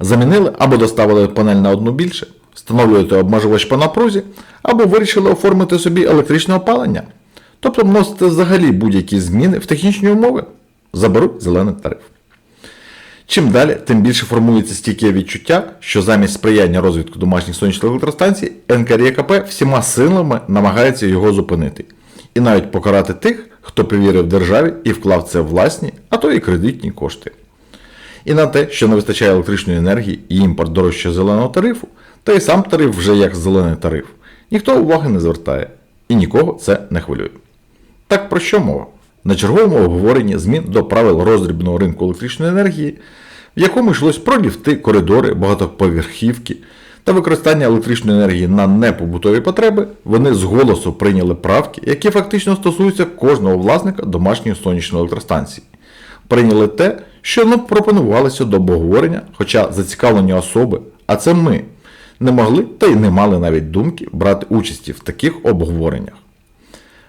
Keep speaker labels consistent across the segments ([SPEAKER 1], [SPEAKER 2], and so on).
[SPEAKER 1] Замінили або доставили панель на одну більше, встановлюєте обмежувач по напрузі, або вирішили оформити собі електричне опалення. Тобто вносите взагалі будь-які зміни в технічні умови. Заберуть зелений тариф. Чим далі, тим більше формується стійке відчуття, що замість сприяння розвитку домашніх сонячних електростанцій НКРЄКП всіма силами намагається його зупинити. І навіть покарати тих, хто повірив державі і вклав це в власні, а то і кредитні кошти. І на те, що не вистачає електричної енергії і імпорт дорожче зеленого тарифу, та й сам тариф вже як зелений тариф, ніхто уваги не звертає і нікого це не хвилює. Так про що мова? На черговому обговоренні змін до правил роздрібного ринку електричної енергії, в якому йшлось про ліфти, коридори, багатоповерхівки та використання електричної енергії на непобутові потреби, вони з голосу прийняли правки, які фактично стосуються кожного власника домашньої сонячної електростанції. Прийняли те, що не пропонувалося до обговорення, хоча зацікавлені особи, а це ми, не могли та й не мали навіть думки брати участі в таких обговореннях.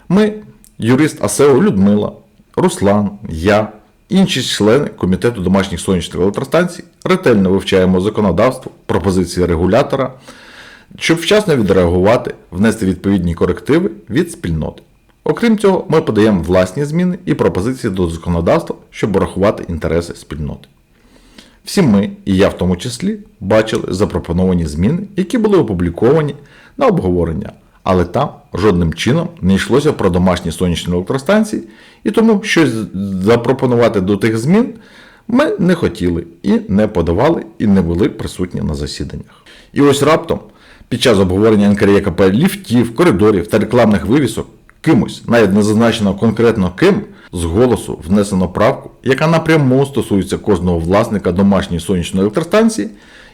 [SPEAKER 1] Ми, юрист АСЕО Людмила, Руслан, я, інші члени Комітету домашніх сонячних електростанцій ретельно вивчаємо законодавство, пропозиції регулятора, щоб вчасно відреагувати, внести відповідні корективи від спільноти. Окрім цього, ми подаємо власні зміни і пропозиції до законодавства, щоб врахувати інтереси спільноти. Всі ми, і я в тому числі, бачили запропоновані зміни, які були опубліковані на обговорення, але там жодним чином не йшлося про домашні сонячні електростанції, і тому щось запропонувати до тих змін ми не хотіли і не подавали, і не були присутні на засіданнях. І ось раптом, під час обговорення НКРЄКП ліфтів, коридорів та рекламних вивісок, кимось, навіть не зазначено конкретно ким, з голосу внесено правку, яка напряму стосується кожного власника домашньої сонячної електростанції,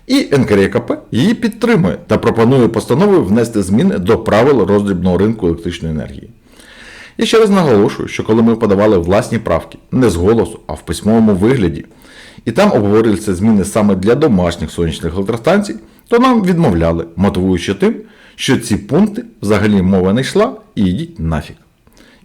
[SPEAKER 1] і НКРЄКП її підтримує та пропонує постановою внести зміни до правил роздрібного ринку електричної енергії. Я ще раз наголошую, що коли ми подавали власні правки не з голосу, а в письмовому вигляді, і там обговорювалися зміни саме для домашніх сонячних електростанцій, то нам відмовляли, мотивуючи тим, що ці пункти взагалі мова не йшла і йдіть нафіг.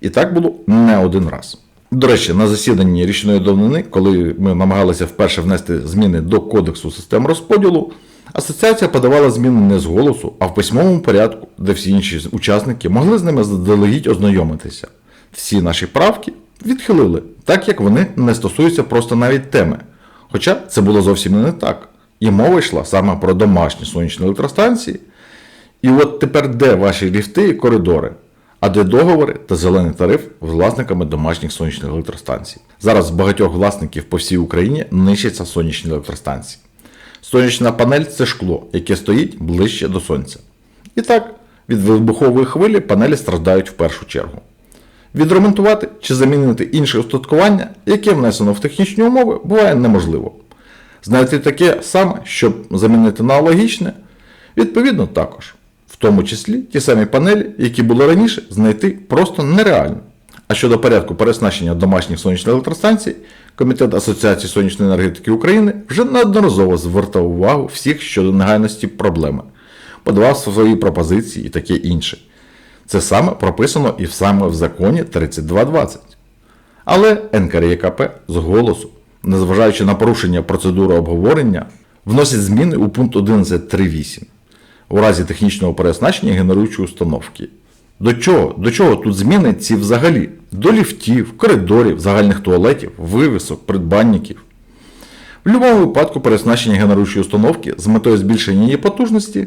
[SPEAKER 1] І так було не один раз. До речі, на засіданні річної давнини, коли ми намагалися вперше внести зміни до Кодексу систем розподілу, асоціація подавала зміни не з голосу, а в письмовому порядку, де всі інші учасники могли з ними заздалегідь ознайомитися. Всі наші правки відхилили, так як вони не стосуються просто навіть теми. Хоча це було зовсім не так. І мова йшла саме про домашні сонячні електростанції. І от тепер де ваші ліфти і коридори? А де договори та зелений тариф з власниками домашніх сонячних електростанцій? Зараз з багатьох власників по всій Україні нищаться сонячні електростанції. Сонячна панель це шкло, яке стоїть ближче до сонця. І так, від вибухової хвилі панелі страждають в першу чергу. Відремонтувати чи замінити інше устаткування, яке внесено в технічні умови, буває неможливо. Знайти таке саме, щоб замінити на аналогічне, відповідно також. Тому числі ті самі панелі, які були раніше, знайти просто нереально. А щодо порядку переснащення домашніх сонячних електростанцій, Комітет Асоціації сонячної енергетики України вже неодноразово звертав увагу всіх щодо негайності проблеми, подавав свої пропозиції і таке інше. Це саме прописано і саме в законі 3220. Але НКРЄКП з голосу, незважаючи на порушення процедури обговорення, вносить зміни у пункт 11.3.8 у разі технічного переоснащення генеруючої установки. До чого? До чого тут зміни ці взагалі? До ліфтів, коридорів, загальних туалетів, вивісок, придбанників. В будь-якому випадку переоснащення генеруючої установки з метою збільшення її потужності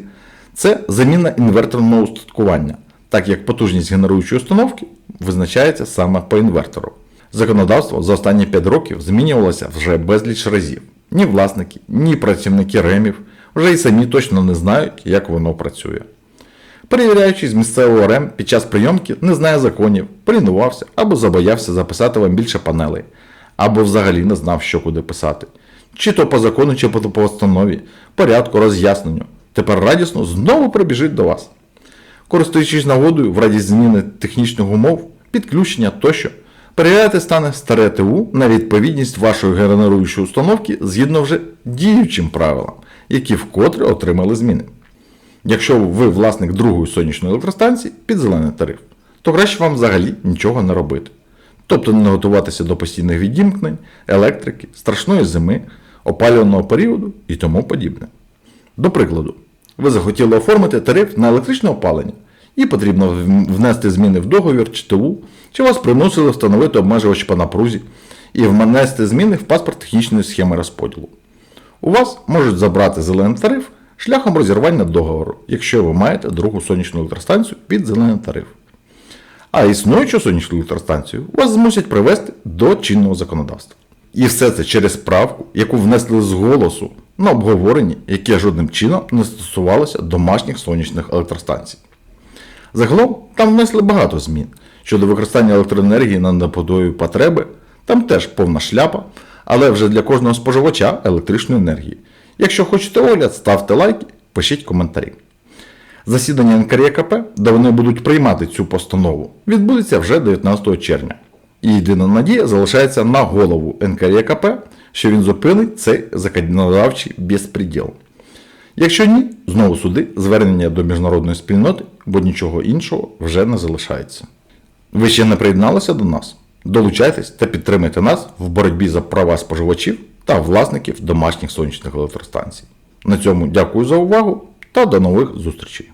[SPEAKER 1] це заміна інверторного устаткування, так як потужність генеруючої установки визначається саме по інвертору. Законодавство за останні 5 років змінювалося вже безліч разів. Ні власники, ні працівники ремів вже й самі точно не знають, як воно працює. Перевіряючи з місцевого РЕМ під час прийомки не знає законів, полінувався або забоявся записати вам більше панелей, або взагалі не знав, що куди писати. Чи то по закону, чи по постанові, порядку, роз'ясненню. Тепер радісно знову прибіжить до вас. Користуючись нагодою в раді зміни технічних умов, підключення тощо, перевіряти стане старе ТУ на відповідність вашої генеруючої установки згідно вже діючим правилам, які вкотре отримали зміни. Якщо ви власник другої сонячної електростанції під зелений тариф, то краще вам взагалі нічого не робити. Тобто не готуватися до постійних відімкнень, електрики, страшної зими, опалювального періоду і тому подібне. До прикладу, ви захотіли оформити тариф на електричне опалення, і потрібно внести зміни в договір ЧТУ, чи вас примусили встановити обмежувач по напрузі і внести зміни в паспорт технічної схеми розподілу. У вас можуть забрати зелений тариф шляхом розірвання договору, якщо ви маєте другу сонячну електростанцію під зелений тариф. А існуючу сонячну електростанцію вас змусять привести до чинного законодавства. І все це через правку, яку внесли з голосу на обговоренні, яке жодним чином не стосувалося домашніх сонячних електростанцій. Загалом там внесли багато змін щодо використання електроенергії на неподої потреби. Там теж повна шляпа, але вже для кожного споживача електричної енергії. Якщо хочете огляд, ставте лайки, пишіть коментарі. Засідання НКРЄКП, де вони будуть приймати цю постанову, відбудеться вже 19 червня. І єдина надія залишається на голову НКРЄКП, що він зупинить цей законодавчий безпреділ. Якщо ні, знову суди, звернення до міжнародної спільноти, бо нічого іншого вже не залишається. Ви ще не приєдналися до нас? Долучайтесь та підтримайте нас в боротьбі за права споживачів та власників домашніх сонячних електростанцій. На цьому дякую за увагу та до нових зустрічей.